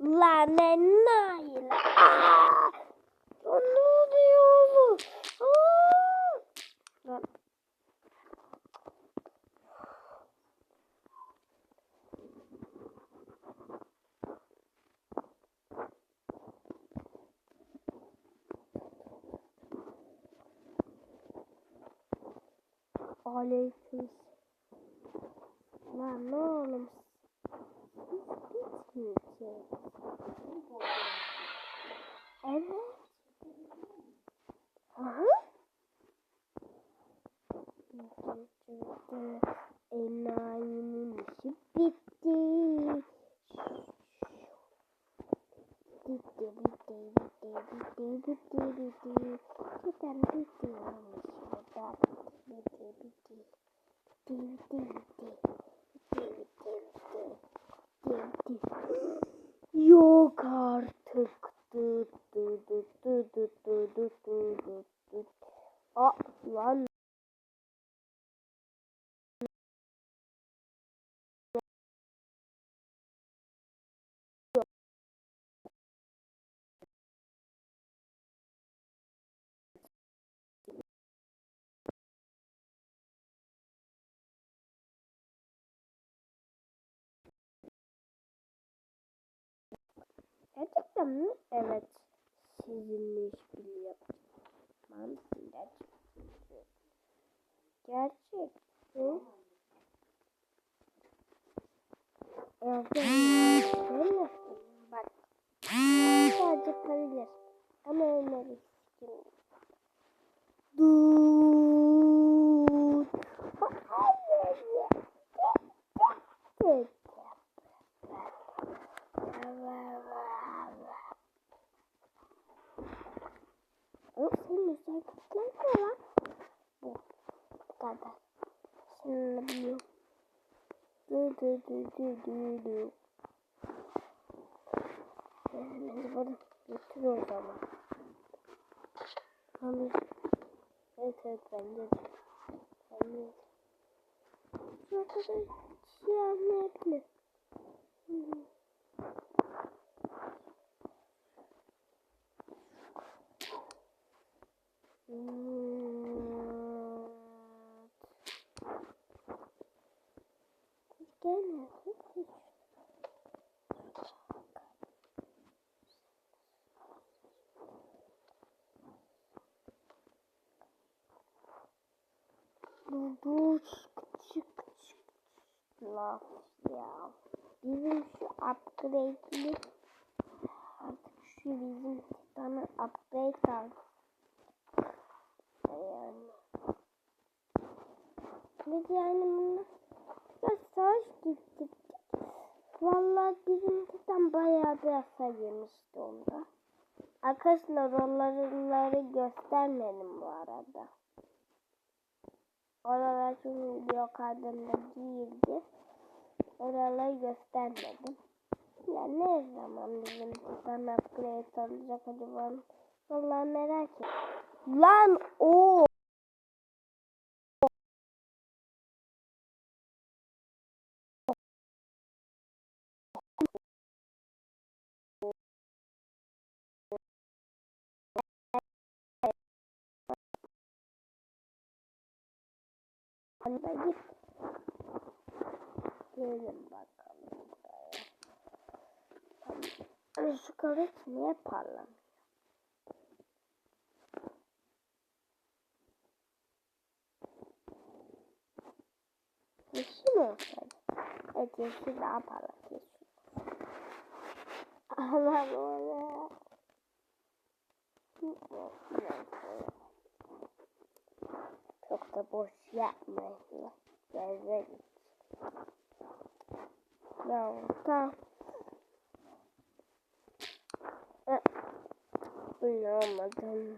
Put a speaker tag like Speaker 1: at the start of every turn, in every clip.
Speaker 1: La nenayla. Aa! Aleyküm. Lan ne oğlum? Siz bitmeyeceksiniz. Evet. Aha. Enayinin Lidi. Gerçekten mi? Evet. Sizinle işbirliği yapacağım. Gerçek. Gerçek. Hı? Evet. Bak. Sadece parayla. Ama öyle Dur. Hayır. Oğlum Senin özellikler ne lan? Bu. Kadar. Şimdi biliyorum. Dü dü dü dü dü dü. Beni burada götürüyoruz ama. Hani. Evet evet bence de. Bence de. Arkadaşlar ne? Hmm. Hmm. Hiç. Bu çık çık ya. Bizim şu upgrade'li artık şu bizim tane upgrade aldık. Yani. Biz yani bunu ya savaş gittik. Vallahi bizim tutan bayağı bir hasar yemişti onda. Arkadaşlar oraları göstermedim bu arada. Oralar çünkü video kaydında değildi. Oraları göstermedim. Ya ne zaman bizim tutan upgrade olacak acaba? Vallahi merak ettim. Lan o. Anda git. Gelin bakalım buraya. Şu karet niye parlamıyor? Yeşil olsaydı. Evet yeşil daha parlak Allah Allah. Çok da boş yapmayın. Gezmek için. Ya tamam. Bunu ee, almadım.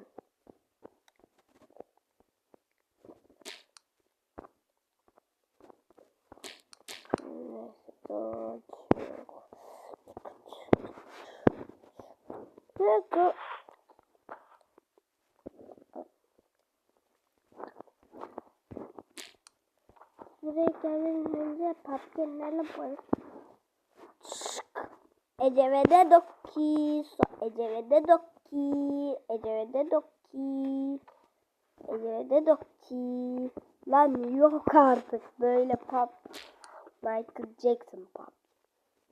Speaker 1: dakika. Buraya gelmeden önce papkenlerle boyun. Ecevede doki, so Ecevede doki, Ecevede doki, Ecevede doki. Lan yok artık böyle pop. Michael Jackson pop.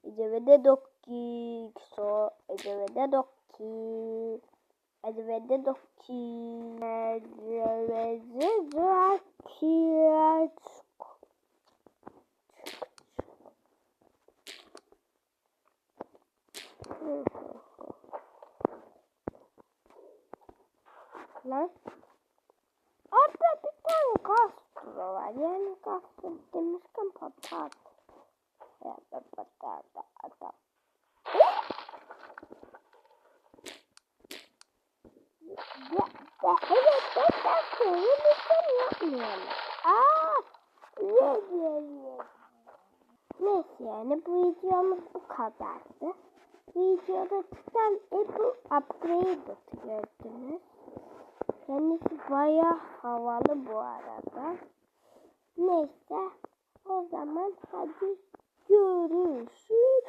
Speaker 1: Ecevede doki, so Ecevede doki dokki. Ecevede dokki. Ecevede dokki. Lan. Orada bir tane Castro var. Yani Castro demişken patat. Ya da patata adam. Evet ben Castro'yu lütfen yapmayalım. Aa, ye ye. Neyse yani bu videomuz bu kadardı. Videoda çıkan Apple Upgrade gördünüz. Kendisi baya havalı bu arada. Neyse o zaman hadi görüşürüz.